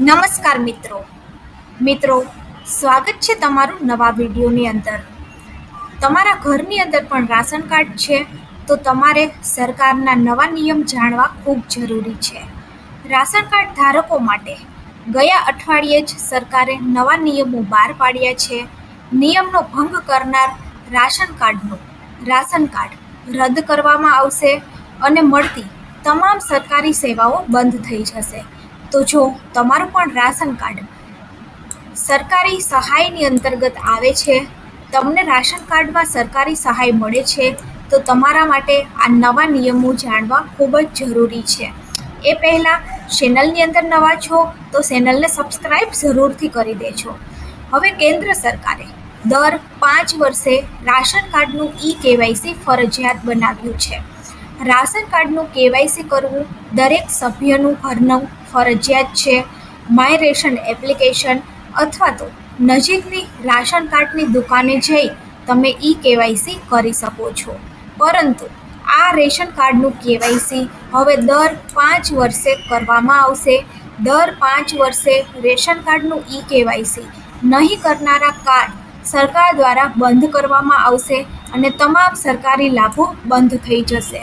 નમસ્કાર મિત્રો. મિત્રો, સ્વાગત છે તમારું નવા વિડીયોની અંદર. તમારા ઘરની અંદર પણ રાશન કાર્ડ છે, તો તમારે સરકારના નવા નિયમ જાણવા ખૂબ જરૂરી છે. રાશન કાર્ડ ધારકો માટે ગયા અઠવાડિયે જ સરકારે નવા નિયમો બહાર પાડ્યા છે. નિયમનો ભંગ કરનાર રાશન કાર્ડનું રાશન કાર્ડ રદ કરવામાં આવશે અને મળતી તમામ સરકારી સેવાઓ બંધ થઈ જશે. તો જો, તમારું પણ રાશન કાર્ડ સરકારી સહાયની અંતર્ગત આવે છે, તમને રાશન કાર્ડમાં સરકારી સહાય મળે છે, તો તમારા માટે આ નવા નિયમો જાણવા ખૂબ જ જરૂરી છે. એ પહેલાં ચેનલની અંદર નવા છો, તો ચેનલને સબસ્ક્રાઈબ જરૂરથી કરી દેજો. હવે કેન્દ્ર સરકારે દર પાંચ વર્ષે રાશન કાર્ડનું ઈ કેવાયસી ફરજિયાત બનાવ્યું છે. રાશન કાર્ડનું કેવાયસી કરવું દરેક સભ્યનું ઘરનું ફરજિયાત છે. માય રેશન એપ્લિકેશન અથવા તો નજીકની રાશન કાર્ડની દુકાને જઈ તમે ઈ કેવાયસી કરી શકો છો. પરંતુ આ રેશન કાર્ડનું કેવાયસી હવે દર પાંચ વર્ષે કરવામાં આવશે. દર પાંચ વર્ષે રેશન કાર્ડનું ઈ કેવાયસી નહીં કરનારા કાર્ડ સરકાર દ્વારા બંધ કરવામાં આવશે અને તમામ સરકારી લાભો બંધ થઈ જશે.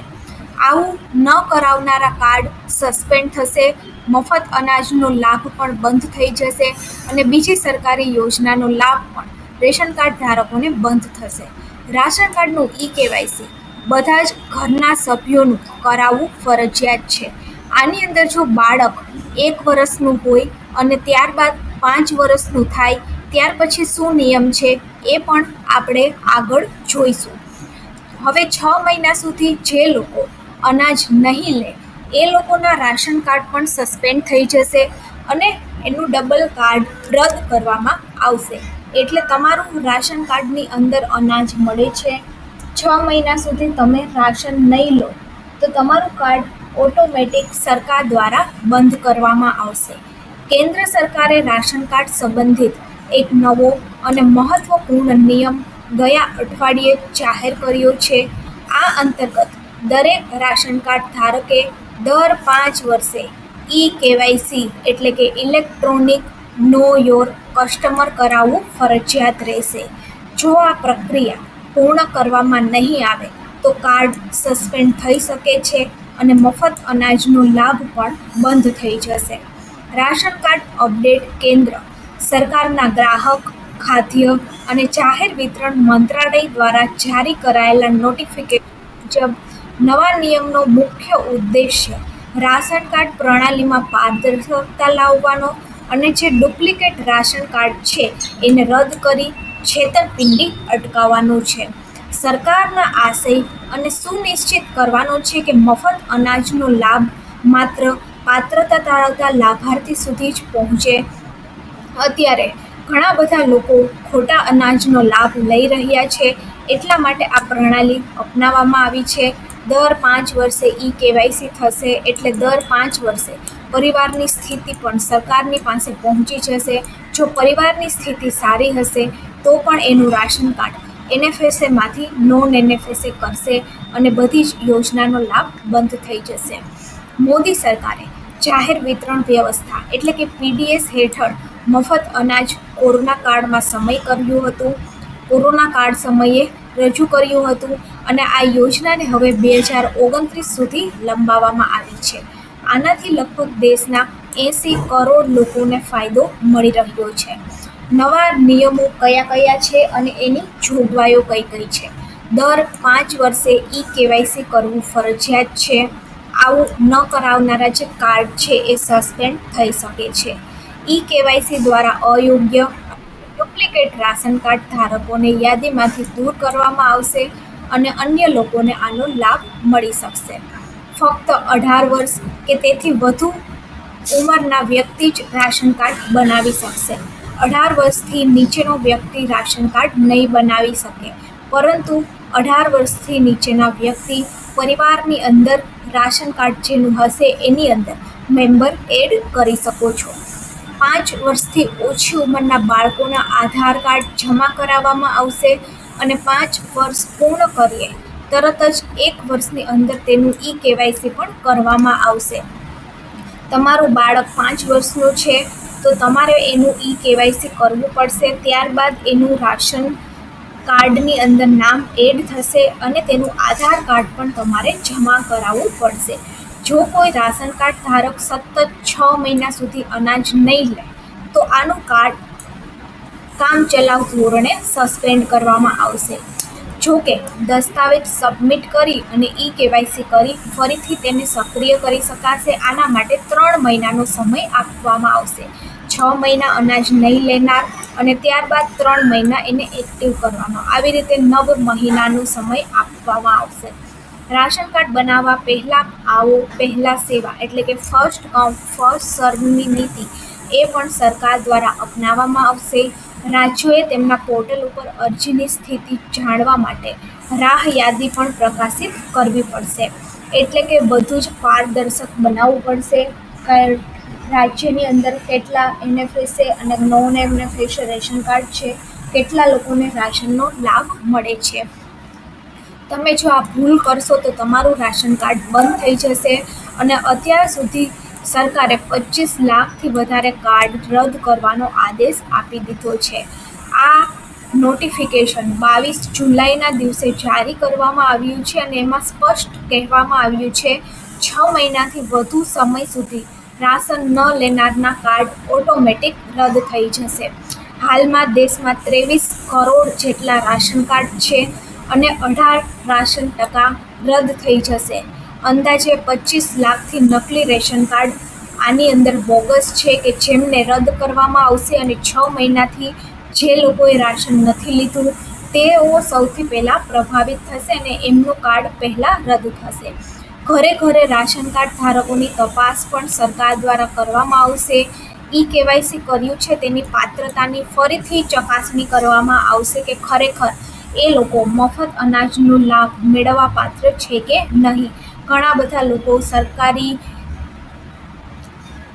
આવું ન કરાવનારા કાર્ડ સસ્પેન્ડ થશે, મફત અનાજનો લાભ પણ બંધ થઈ જશે અને બીજી સરકારી યોજનાનો લાભ પણ રેશન કાર્ડ ધારકોને બંધ થશે. રાશન કાર્ડનું ઈ કેવાયસી બધા જ ઘરના સભ્યોનું કરાવવું ફરજિયાત છે. આની અંદર જો બાળક એક વર્ષનું હોય અને ત્યારબાદ પાંચ વર્ષનું થાય, ત્યાર પછી શું નિયમ છે એ પણ આપણે આગળ જોઈશું. હવે છ મહિના સુધી જે લોકો અનાજ નહીં લે, એ લોકોના રાશન કાર્ડ પણ સસ્પેન્ડ થઈ જશે અને એનું ડબલ કાર્ડ રદ કરવામાં આવશે. એટલે તમારું રાશન કાર્ડની અંદર અનાજ મળે છે. છ મહિના સુધી તમે રાશન નહીં લો, તો તમારું કાર્ડ ઓટોમેટિક સરકાર દ્વારા બંધ કરવામાં આવશે. કેન્દ્ર સરકારે રાશન કાર્ડ સંબંધિત એક નવો અને મહત્વપૂર્ણ નિયમ ગયા અઠવાડિયે જાહેર કર્યો છે. આ અંતર્ગત દરેક રાશન કાર્ડ ધારકે દર પાંચ વર્ષે ઈ કેવાયસી એટલે કે ઇલેક્ટ્રોનિક નો યોર કસ્ટમર કરાવવું ફરજિયાત રહેશે. જો આ પ્રક્રિયા પૂર્ણ કરવામાં નહીં આવે, તો કાર્ડ સસ્પેન્ડ થઈ શકે છે અને મફત અનાજનો લાભ પણ બંધ થઈ જશે. રાશન કાર્ડ અપડેટ કેન્દ્ર, સરકારના ગ્રાહક, ખાદ્ય અને જાહેર વિતરણ મંત્રાલય દ્વારા જારી કરાયેલા નોટિફિકેશન મુજબ નવા નિયમનો મુખ્ય ઉદ્દેશ્ય રાશન કાર્ડ પ્રણાલીમાં પારદર્શકતા લાવવાનો અને જે ડુપ્લિકેટ રાશન કાર્ડ છે એને રદ કરી છેતરપિંડી અટકાવવાનું છે. સરકારના આશય અને સુનિશ્ચિત કરવાનો છે કે મફત અનાજનો લાભ માત્ર પાત્રતા ધરાવતા લાભાર્થી સુધી જ પહોંચે. અત્યારે ઘણા બધા લોકો ખોટા અનાજનો લાભ લઈ રહ્યા છે. એટલા માટે આ પ્રણાલી અપનાવવામાં આવી છે. દર પાંચ વર્ષે ઈ કેવાયસી થશે એટલે દર પાંચ વર્ષે પરિવારની સ્થિતિ પણ સરકારની પાસે પહોંચી જશે. જો પરિવારની સ્થિતિ સારી હશે, તો પણ એનું રાશન કાર્ડ એનએફએસએમાંથી નોન એનએફએસએ કરશે અને બધી જ યોજનાનો લાભ બંધ થઈ જશે. મોદી સરકારે જાહેર વિતરણ વ્યવસ્થા એટલે કે પીડીએસ હેઠળ મફત અનાજ કોરોના કાળમાં સમય કર્યું હતું. કોરોના કાળ સમયે રજૂ કર્યું હતું અને આ યોજનાને હવે બે હજાર ઓગણત્રીસ સુધી લંબાવવામાં આવી છે. આનાથી લગભગ દેશના એંસી કરોડ લોકોને ફાયદો મળી રહ્યો છે. નવા નિયમો કયા કયા છે અને એની જોગવાઈઓ કઈ કઈ છે? દર પાંચ વર્ષે ઈ કેવાયસી કરવું ફરજિયાત છે. આવું ન કરાવનારા જે કાર્ડ છે એ સસ્પેન્ડ થઈ શકે છે. ઈ કેવાયસી દ્વારા અયોગ્ય ડુપ્લિકેટ રાશન કાર્ડ ધારકોને યાદીમાંથી દૂર કરવામાં આવશે અને અન્ય લોકોને આનો લાભ મળી શકશે. ફક્ત અઢાર વર્ષ કે તેથી વધુ ઉંમરના વ્યક્તિ જ રાશન કાર્ડ બનાવી શકશે. અઢાર વર્ષથી નીચેનો વ્યક્તિ રાશન કાર્ડ નહીં બનાવી શકે, પરંતુ અઢાર વર્ષથી નીચેના વ્યક્તિ પરિવારની અંદર રાશન કાર્ડ જેનું હશે એની અંદર મેમ્બર એડ કરી શકો છો. પાંચ વર્ષથી ઓછી ઉંમરના બાળકોના આધાર કાર્ડ જમા કરાવવામાં આવશે અને પાંચ વર્ષ પૂર્ણ કરીએ, તરત જ એક વર્ષની અંદર તેનું ઈ કેવાયસી પણ કરવામાં આવશે. તમારું બાળક પાંચ વર્ષનું છે, તો તમારે એનું ઈ કેવાયસી કરવું પડશે, ત્યારબાદ એનું રાશન કાર્ડની અંદર નામ એડ થશે અને તેનું આધાર કાર્ડ પણ તમારે જમા કરાવવું પડશે. જો કોઈ રાશન કાર્ડ ધારક સતત છ મહિના સુધી અનાજ નહીં લે, તો આનું કાર્ડ કામચલાઉ ધોરણે સસ્પેન્ડ કરવામાં આવશે. જો કે, દસ્તાવેજ સબમિટ કરી અને ઈ કેવાયસી કરી ફરીથી તેને સક્રિય કરી શકાશે. આના માટે ત્રણ મહિનાનો સમય આપવામાં આવશે. છ મહિના અનાજ નહીં લેનાર અને ત્યારબાદ ત્રણ મહિના એને એક્ટિવ કરવાનો આવી રીતે નવ મહિનાનો સમય આપવામાં આવશે. રાશન કાર્ડ બનાવવા પહેલાં આવો પહેલાં સેવા, એટલે કે ફર્સ્ટ કમ ફર્સ્ટ સર્વની નીતિ એ પણ સરકાર દ્વારા અપનાવવામાં આવશે. રાજ્યોએ તેમના પોર્ટલ ઉપર અરજીની સ્થિતિ જાણવા માટે રાહ યાદી પણ પ્રકાશિત કરવી પડશે. એટલે કે બધું જ પારદર્શક બનાવવું પડશે. રાજ્યની અંદર કેટલા એનએફએસએ અને નોન એનએફએસએ રેશન કાર્ડ છે, કેટલા લોકોને રાશનનો લાભ મળે છે. તમે જો આ ભૂલ કરશો તો તમારું રાશન કાર્ડ બંધ થઈ જશે અને અત્યાર સુધી સરકારે પચીસ લાખથી વધારે કાર્ડ રદ કરવાનો આદેશ આપી દીધો છે. આ નોટિફિકેશન બાવીસ જુલાઈના દિવસે જારી કરવામાં આવ્યું છે અને એમાં સ્પષ્ટ કહેવામાં આવ્યું છે, છ મહિનાથી વધુ સમય સુધી રાશન ન લેનારના કાર્ડ ઓટોમેટિક રદ થઈ જશે. હાલમાં દેશમાં ત્રેવીસ કરોડ જેટલા રાશન કાર્ડ છે. અને અઢાર રાશન ટકા રદ થઈ જશે. અંદાજે પચીસ લાખથી નકલી રેશન કાર્ડ આની અંદર બોગસ છે કે જેમને રદ કરવામાં આવશે અને છ મહિનાથી જે લોકોએ રાશન નથી લીધું, તેઓ સૌથી પહેલાં પ્રભાવિત થશે અને એમનું કાર્ડ પહેલાં રદ થશે. ઘરે ઘરે રાશન કાર્ડ ધારકોની તપાસ પણ સરકાર દ્વારા કરવામાં આવશે. ઈ કેવાયસી કર્યું છે, તેની પાત્રતાની ફરીથી ચકાસણી કરવામાં આવશે કે ખરેખર એ લોકો મફત અનાજનો લાભ મેળવવા પાત્ર છે કે નહીં? ઘણા બધા લોકો સરકારી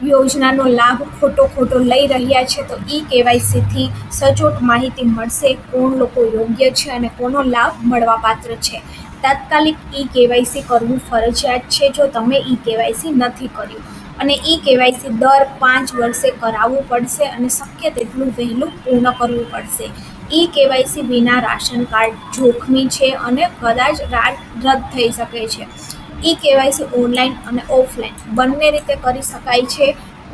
યોજનાનો લાભ ખોટો ખોટો લઈ રહ્યા છે તો ઈ કેવાયસીથી સચોટ માહિતી મળશે કોણ લોકો યોગ્ય છે અને કોનો લાભ મળવાપાત્ર છે. તાત્કાલિક ઈ કેવાયસી કરવું ફરજિયાત છે જો તમે ઈ કેવાયસી નથી કર્યું. અને ઈ કેવાયસી દર પાંચ વર્ષે કરાવવું પડશે અને શક્ય તેટલું વહેલું પૂર્ણ કરવું પડશે. ઈ કેવાયસી વિના રાશન કાર્ડ જોખમી છે અને કદાચ રદ થઈ શકે છે. ઈ કેવાયસી ઓનલાઈન અને ઓફલાઈન બંને રીતે કરી શકાય છે.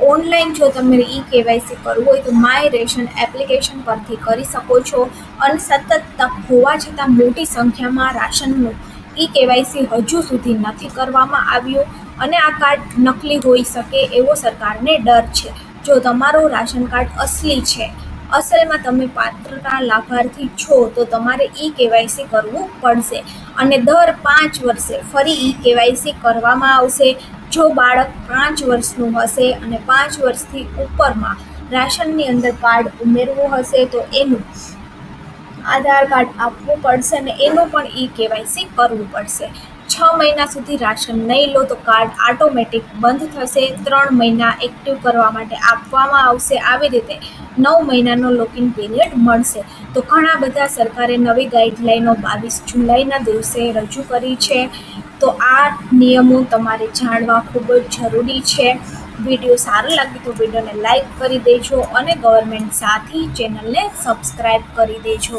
ઓનલાઈન જો તમે ઈ કેવાયસી કરવું હોય તો માય રેશન એપ્લિકેશન પરથી કરી શકો છો અને સતત તક હોવા છતાં મોટી સંખ્યામાં રાશનનું ઈ કેવાયસી હજુ સુધી નથી કરવામાં આવ્યું અને આ કાર્ડ નકલી હોઈ શકે એવો સરકારને ડર છે. જો તમારું રાશન કાર્ડ અસલી છે અસલમાં તમે પાત્રતા લાભાર્થી છો તો તમારે ઈ કેવાયસી કરવું પડશે. અને દર પાંચ વર્ષે ફરી ઈ કેવાયસી કરવામાં આવશે. જો બાળક પાંચ વર્ષનું હશે અને પાંચ વર્ષથી ઉપરમાં રાશનની અંદર કાર્ડ ઉમેરવું હશે તો એનું આધાર કાર્ડ આપવું પડશે અને એનું પણ ઈ કેવાયસી કરવું પડશે. છ મહિના સુધી રાશન નહીં લો તો કાર્ડ ઓટોમેટિક બંધ થશે. ત્રણ મહિના એક્ટિવ કરવા માટે આપવામાં આવશે. આવી રીતે નવ મહિનાનો લોકિંગ પીરિયડ મળશે. તો ઘણા બધા સરકારે નવી ગાઈડલાઈનો બાવીસ જુલાઈના દિવસે રજૂ કરી છે. તો આ નિયમો તમારે જાણવા ખૂબ જ જરૂરી છે. વીડિયો સારો લાગે તો વિડીયોને લાઈક કરી દેજો અને ગવર્મેન્ટ સાથી ચેનલને સબસ્ક્રાઈબ કરી દેજો.